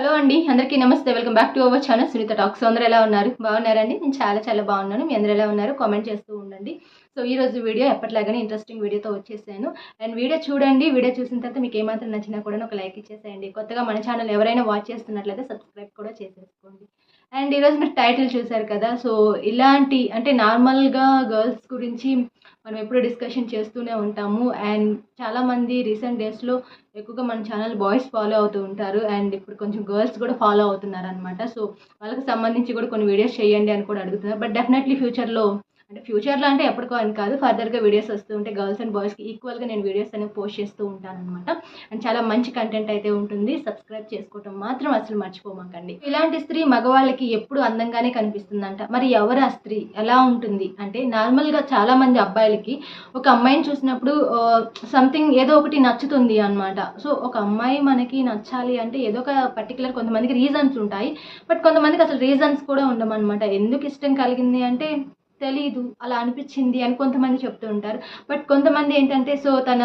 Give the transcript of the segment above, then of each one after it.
Hello అండి అందరికీ నమస్తే. Welcome back to our channel Sunitha talks అందరూ ఎలా ఉన్నారు? బాగున్నారండి నేను చాలా చాలా బాగున్నాను. మీ అందరూ ఎలా ఉన్నారు? కామెంట్ చేస్తూ ఉండండి. సో ఈ రోజు వీడియో ఎప్పటిలాగానే ఇంట్రెస్టింగ్ వీడియోతో వచ్చేసాను. అండ్ వీడియో చూడండి వీడియో చూసిన తర్వాత మీకు ఏమాత్రం నచ్చినా కూడా ఒక లైక్ ఇచ్చేసేయండి. కొత్తగా మన ఛానల్ ఎవరైనా వాచ్ చేస్తున్నట్లయితే సబ్స్క్రైబ్ కూడా చేసేసుకోండి. అండ్ ఈరోజు మీరు టైటిల్ చూశారు కదా సో ఇలాంటి అంటే నార్మల్గా గర్ల్స్ గురించి మనం ఎప్పుడు డిస్కషన్ చేస్తూనే ఉంటాము. అండ్ చాలామంది రీసెంట్ డేస్లో ఎక్కువగా మన ఛానల్ బాయ్స్ ఫాలో అవుతూ ఉంటారు. అండ్ ఇప్పుడు కొంచెం గర్ల్స్ కూడా ఫాలో అవుతున్నారు అనమాట సో వాళ్ళకి సంబంధించి కూడా కొన్ని వీడియోస్ చేయండి అని కూడా అడుగుతున్నారు. బట్ డెఫినెట్లీ ఫ్యూచర్లో అంటే ఫ్యూచర్లో అంటే ఎప్పటికో అని కాదు ఫర్దర్గా వీడియోస్ వస్తూ ఉంటే గర్ల్స్ అండ్ బాయ్స్కి ఈక్వల్గా నేను వీడియోస్ అనేవి పోస్ట్ చేస్తూ ఉంటాను అనమాట అండ్ చాలా మంచి కంటెంట్ అయితే ఉంటుంది. సబ్స్క్రైబ్ చేసుకోవటం మాత్రం అసలు మర్చిపోమాకండి. ఇలాంటి స్త్రీ మగవాళ్ళకి ఎప్పుడు అందంగానే కనిపిస్తుందంట. మరి ఎవరు ఆ స్త్రీ? ఎలా ఉంటుంది? అంటే నార్మల్గా చాలా మంది అబ్బాయిలకి ఒక అమ్మాయిని చూసినప్పుడు సంథింగ్ ఏదో ఒకటి నచ్చుతుంది అనమాట సో ఒక అమ్మాయి మనకి నచ్చాలి అంటే ఏదో ఒక పర్టికులర్ కొంతమందికి రీజన్స్ ఉంటాయి. బట్ కొంతమందికి అసలు రీజన్స్ కూడా ఉండమన్నమాట. ఎందుకు ఇష్టం కలిగింది అంటే తెలీదు అలా అనిపించింది అని కొంతమంది చెప్తూ ఉంటారు. బట్ కొంతమంది ఏంటంటే సో తన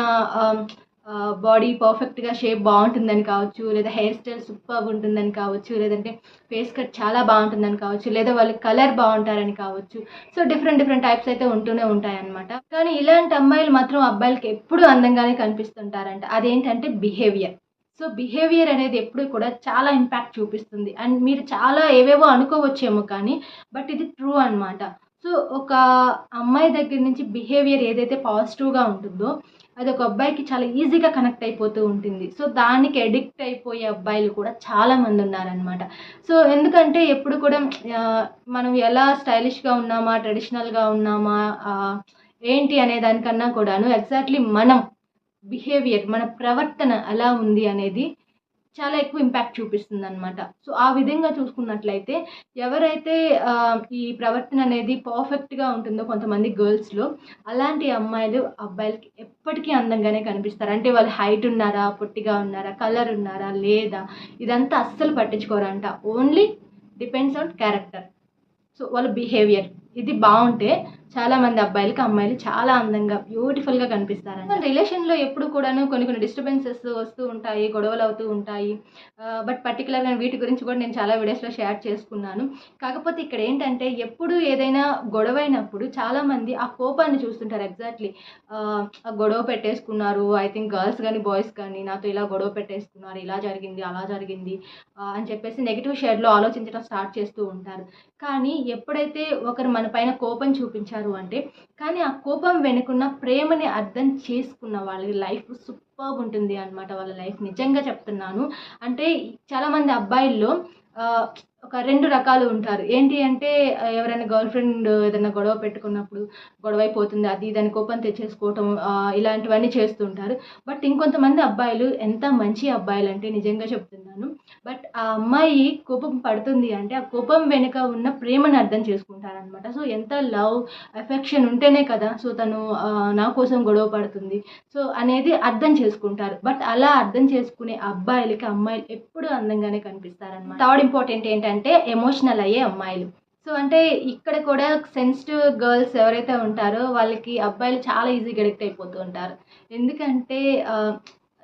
బాడీ పర్ఫెక్ట్గా షేప్ బాగుంటుందని కావచ్చు లేదా హెయిర్ స్టైల్ సూపర్ ఉంటుందని కావచ్చు లేదంటే ఫేస్ కట్ చాలా బాగుంటుందని కావచ్చు లేదా వాళ్ళ కలర్ బాగుంటారని కావచ్చు. సో డిఫరెంట్ డిఫరెంట్ టైప్స్ అయితే ఉంటూనే ఉంటాయి అనమాట కానీ ఇలాంటి అమ్మాయిలు మాత్రం అబ్బాయిలకి ఎప్పుడు అందంగానే కనిపిస్తుంటారంట. అదేంటంటే బిహేవియర్. సో బిహేవియర్ అనేది ఎప్పుడు కూడా చాలా ఇంపాక్ట్ చూపిస్తుంది. అండ్ మీరు చాలా ఏవేవో అనుకోవచ్చేమో కానీ బట్ ఇది ట్రూ అనమాట సో ఒక అమ్మాయి దగ్గర నుంచి బిహేవియర్ ఏదైతే పాజిటివ్గా ఉంటుందో అది ఒక అబ్బాయికి చాలా ఈజీగా కనెక్ట్ అయిపోతూ ఉంటుంది. సో దానికి అడిక్ట్ అయిపోయే అబ్బాయిలు కూడా చాలా మంది ఉన్నారనమాట సో ఎందుకంటే ఎప్పుడు కూడా మనం ఎలా స్టైలిష్గా ఉన్నామా ట్రెడిషనల్గా ఉన్నామా ఏంటి అనే దానికన్నా కూడాను ఎగ్జాక్ట్లీ మనం బిహేవియర్ మన ప్రవర్తన ఎలా ఉంది అనేది చాలా ఎక్కువ ఇంపాక్ట్ చూపిస్తుంది అనమాట సో ఆ విధంగా చూసుకున్నట్లయితే ఎవరైతే ఈ ప్రవర్తన అనేది పర్ఫెక్ట్గా ఉంటుందో కొంతమంది గర్ల్స్లో అలాంటి అమ్మాయిలు అబ్బాయిలకి ఎప్పటికీ అందంగానే కనిపిస్తారు. అంటే వాళ్ళు హైట్ ఉన్నారా పొట్టిగా ఉన్నారా కలర్ ఉన్నారా లేదా ఇదంతా అస్సలు పట్టించుకోరంట. Only depends on character so వాళ్ళ బిహేవియర్ ఇది బాగుంటే చాలా మంది అబ్బాయిలకి అమ్మాయిలు చాలా అందంగా బ్యూటిఫుల్గా కనిపిస్తారంట రిలేషన్లో ఎప్పుడు కూడాను కొన్ని కొన్ని డిస్టర్బెన్సెస్ వస్తూ ఉంటాయి గొడవలు అవుతూ ఉంటాయి. బట్ పర్టికులర్గా వీటి గురించి కూడా నేను చాలా వీడియోస్లో షేర్ చేసుకున్నాను. కాకపోతే ఇక్కడ ఏంటంటే ఎప్పుడు ఏదైనా గొడవ అయినప్పుడు చాలామంది ఆ కోపాన్ని చూస్తుంటారు ఎగ్జాక్ట్లీ ఆ గొడవ పెట్టేసుకున్నారు. ఐ థింక్ గర్ల్స్ కానీ బాయ్స్ కానీ నాతో ఇలా గొడవ పెట్టేసుకున్నారు ఇలా జరిగింది అలా జరిగింది అని చెప్పేసి నెగిటివ్ షేడ్లో ఆలోచించడం స్టార్ట్ చేస్తూ ఉంటారు. కానీ ఎప్పుడైతే ఒకరు మన పైన కోపం చూపించారు అంటే కానీ ఆ కోపం వెనుకున్న ప్రేమని అర్థం చేసుకున్న వాళ్ళ లైఫ్ సూపర్ ఉంటుంది అన్నమాట వాళ్ళ లైఫ్. నిజంగా చెప్తున్నాను. అంటే చాలామంది అబ్బాయిల్లో ఒక రెండు రకాలు ఉంటారు. ఏంటి అంటే ఎవరైనా గర్ల్ ఫ్రెండ్ ఏదైనా గొడవ పెట్టుకున్నప్పుడు గొడవ అయిపోతుంది అది దాని కోపం తెచ్చేసుకోవటం ఇలాంటివన్నీ చేస్తుంటారు. బట్ ఇంకొంతమంది అబ్బాయిలు ఎంత మంచి అబ్బాయిలు అంటే నిజంగా చెప్తున్నాను బట్ ఆ అమ్మాయి కోపం పడుతుంది అంటే ఆ కోపం వెనుక ఉన్న ప్రేమను అర్థం చేసుకుంటారనమాట సో ఎంత లవ్ ఎఫెక్షన్ ఉంటేనే కదా సో తను నా కోసం గొడవ పడుతుంది. సో అనేది అర్థం చేసుకుంటారు. బట్ అలా అర్థం చేసుకునే అబ్బాయిలకి అమ్మాయిలు ఎప్పుడూ అందంగానే కనిపిస్తారనమాట థర్డ్ ఇంపార్టెంట్ ఏంటంటే ఎమోషనల్ అయ్యే అమ్మాయిలు. సో అంటే ఇక్కడ కూడా సెన్సిటివ్ గర్ల్స్ ఎవరైతే ఉంటారో వాళ్ళకి అబ్బాయిలు చాలా ఈజీగా అడిక్ట్ అయిపోతూ ఉంటారు. ఎందుకంటే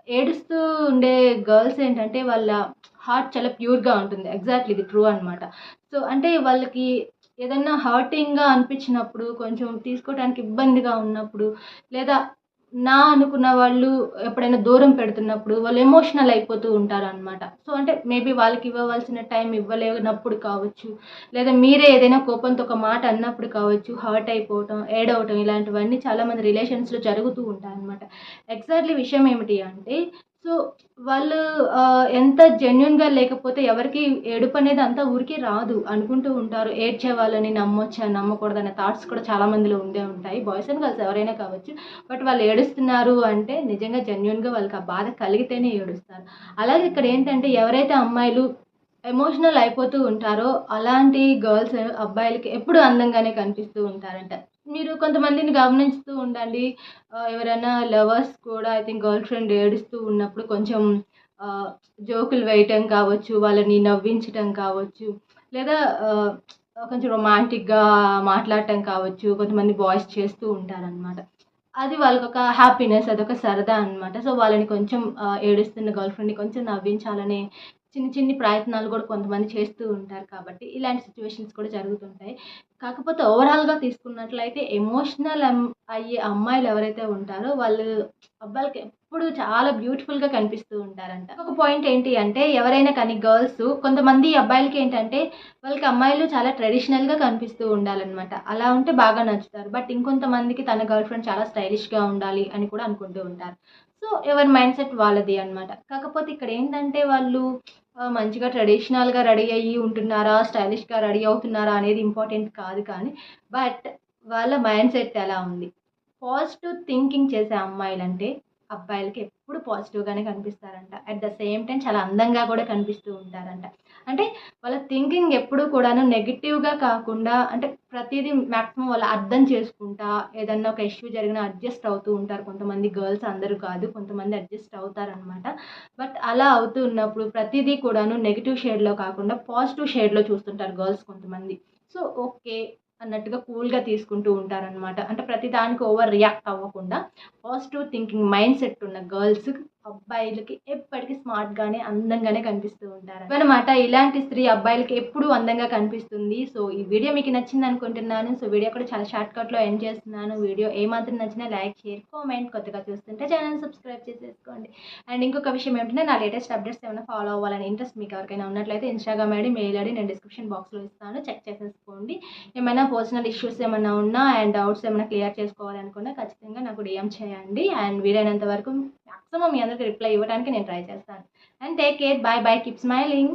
ఏడుస్తూ ఉండే గర్ల్స్ ఏంటంటే వాళ్ళ హార్ట్ చాలా ప్యూర్గా ఉంటుంది. ఎగ్జాక్ట్లీ ఇది ట్రూ అనమాట సో అంటే వాళ్ళకి ఏదన్నా హర్టింగ్గా అనిపించినప్పుడు కొంచెం తీసుకోవడానికి ఇబ్బందిగా ఉన్నప్పుడు లేదా నా అనుకున్న వాళ్ళు ఎప్పుడైనా దూరం పెడుతున్నప్పుడు వాళ్ళు ఎమోషనల్ అయిపోతూ ఉంటారు అనమాట సో అంటే మేబీ వాళ్ళకి ఇవ్వవలసిన టైం ఇవ్వలేనప్పుడు కావచ్చు లేదా మీరే ఏదైనా కోపంతో ఒక మాట అన్నప్పుడు కావచ్చు హర్ట్ అయిపోవటం ఏడవటం ఇలాంటివన్నీ చాలామంది రిలేషన్స్లో జరుగుతూ ఉంటాయి అనమాట ఎగ్జాక్ట్లీ విషయం ఏమిటి అంటే సో వాళ్ళు ఎంత జెన్యున్గా లేకపోతే ఎవరికి ఏడుపు అనేది అంతా ఊరికే రాదు అనుకుంటూ ఉంటారు. ఏడ్చే వాళ్ళని నమ్మొచ్చా నమ్మకూడదనే థాట్స్ కూడా చాలా మందిలో ఉండే ఉంటాయి. బాయ్స్ అండ్ గర్ల్స్ ఎవరైనా కావచ్చు. బట్ వాళ్ళు ఏడుస్తున్నారు అంటే నిజంగా జెన్యున్గా వాళ్ళకి ఆ బాధ కలిగితేనే ఏడుస్తారు. అలాగే ఇక్కడ ఏంటంటే ఎవరైతే అమ్మాయిలు ఎమోషనల్ అయిపోతూ ఉంటారో అలాంటి గర్ల్స్ అబ్బాయిలకి ఎప్పుడు అందంగానే కనిపిస్తూ ఉంటారంట. మీరు కొంతమందిని గమనిస్తూ ఉండండి. ఎవరైనా లవర్స్ కూడా ఐ థింక్ గర్ల్ ఫ్రెండ్ ఏడుస్తూ ఉన్నప్పుడు కొంచెం జోకులు వేయటం కావచ్చు వాళ్ళని నవ్వించటం కావచ్చు లేదా కొంచెం రొమాంటిక్గా మాట్లాడటం కావచ్చు కొంతమంది బాయ్స్ చేస్తూ ఉంటారనమాట అది వాళ్ళకి ఒక హ్యాపీనెస్ అదొక సరదా అనమాట సో వాళ్ళని కొంచెం ఏడుస్తున్న గర్ల్ ఫ్రెండ్ని కొంచెం నవ్వించాలనే చిన్న చిన్ని ప్రయత్నాలు కూడా కొంతమంది చేస్తూ ఉంటారు కాబట్టి ఇలాంటి సిచ్యువేషన్స్ కూడా జరుగుతుంటాయి. కాకపోతే ఓవరాల్గా తీసుకున్నట్లయితే ఎమోషనల్ అయ్యే అమ్మాయిలు ఎవరైతే ఉంటారో వాళ్ళు అబ్బాయిలకి ఎప్పుడు చాలా బ్యూటిఫుల్గా కనిపిస్తూ ఉంటారంట. ఒక పాయింట్ ఏంటి అంటే ఎవరైనా కానీ గర్ల్స్ కొంతమంది అబ్బాయిలకి ఏంటంటే వాళ్ళకి అమ్మాయిలు చాలా ట్రెడిషనల్గా కనిపిస్తూ ఉండాలన్నమాట. అలా ఉంటే బాగా నచ్చుతారు. బట్ ఇంకొంతమందికి తన గర్ల్ ఫ్రెండ్ చాలా స్టైలిష్గా ఉండాలి అని కూడా అనుకుంటూ ఉంటారు. సో ఎవరి మైండ్ సెట్ వాళ్ళది అనమాట కాకపోతే ఇక్కడ ఏంటంటే వాళ్ళు మంచిగా ట్రెడిషనల్గా రెడీ అయ్యి ఉంటున్నారా? స్టైలిష్గా రెడీ అవుతున్నారా అనేది ఇంపార్టెంట్ కాదు కానీ బట్ వాళ్ళ మైండ్ సెట్ ఎలా ఉంది? పాజిటివ్ థింకింగ్ చేసే అమ్మాయిలు అంటే అబ్బాయిలకి ఎప్పుడు పాజిటివ్గానే కనిపిస్తారంట. అట్ ద సేమ్ టైం చాలా అందంగా కూడా కనిపిస్తూ ఉంటారంట. అంటే వాళ్ళ థింకింగ్ ఎప్పుడు కూడాను నెగిటివ్గా కాకుండా అంటే ప్రతిదీ మ్యాక్సిమం వాళ్ళు అర్థం చేసుకుంటా ఏదన్నా ఒక ఇష్యూ జరిగినా అడ్జస్ట్ అవుతూ ఉంటారు. కొంతమంది గర్ల్స్ అందరూ కాదు కొంతమంది అడ్జస్ట్ అవుతారనమాట బట్ అలా అవుతూ ఉన్నప్పుడు ప్రతిదీ కూడాను నెగిటివ్ షేడ్లో కాకుండా పాజిటివ్ షేడ్లో చూస్తుంటారు గర్ల్స్ కొంతమంది. సో ఓకే అన్నట్టుగా కూల్గా తీసుకుంటూ ఉంటారనమాట అంటే ప్రతి దానికి ఓవర్ రియాక్ట్ అవ్వకుండా పాజిటివ్ థింకింగ్ మైండ్ సెట్ ఉన్న గర్ల్స్ అబ్బాయిలకి ఎప్పటికీ స్మార్ట్గానే అందంగానే కనిపిస్తూ ఉంటారు. అనమాట ఇలాంటి స్త్రీ అబ్బాయిలకి ఎప్పుడు అందంగా కనిపిస్తుంది. సో ఈ వీడియో మీకు నచ్చింది అనుకుంటున్నాను. సో వీడియో కూడా చాలా షార్ట్ కట్లో ఎండ్ చేస్తున్నాను. వీడియో ఏమాత్రం నచ్చినా లైక్ షేర్ కామెంట్ కొత్తగా చూస్తుంటే ఛానల్ సబ్స్క్రైబ్ చేసేసుకోండి. అండ్ ఇంకొక విషయం ఏంటంటే నా లేటెస్ట్ అప్డేట్స్ ఏమైనా ఫాలో అవ్వాలని ఇంట్రెస్ట్ మీకు ఎవరికైనా ఉన్నట్లయితే ఇన్స్టాగ్రామ్ ఐడి మెయిల్ ఐడి నేను డిస్క్రిప్షన్ బాక్స్లో ఇస్తాను. చెక్ చేసేసుకోండి. ఏమైనా పర్సనల్ ఇష్యూస్ ఏమైనా ఉన్నా అండ్ డౌట్స్ ఏమైనా క్లియర్ చేసుకోవాలనుకున్నా ఖచ్చితంగా నాకు డిఎం చేయండి. అండ్ వీలైనంత వరకు మ్యాక్సిమం మీ అందరికి రిప్లై ఇవ్వడానికి నేను ట్రై చేస్తాను. And take care bye bye keep smiling.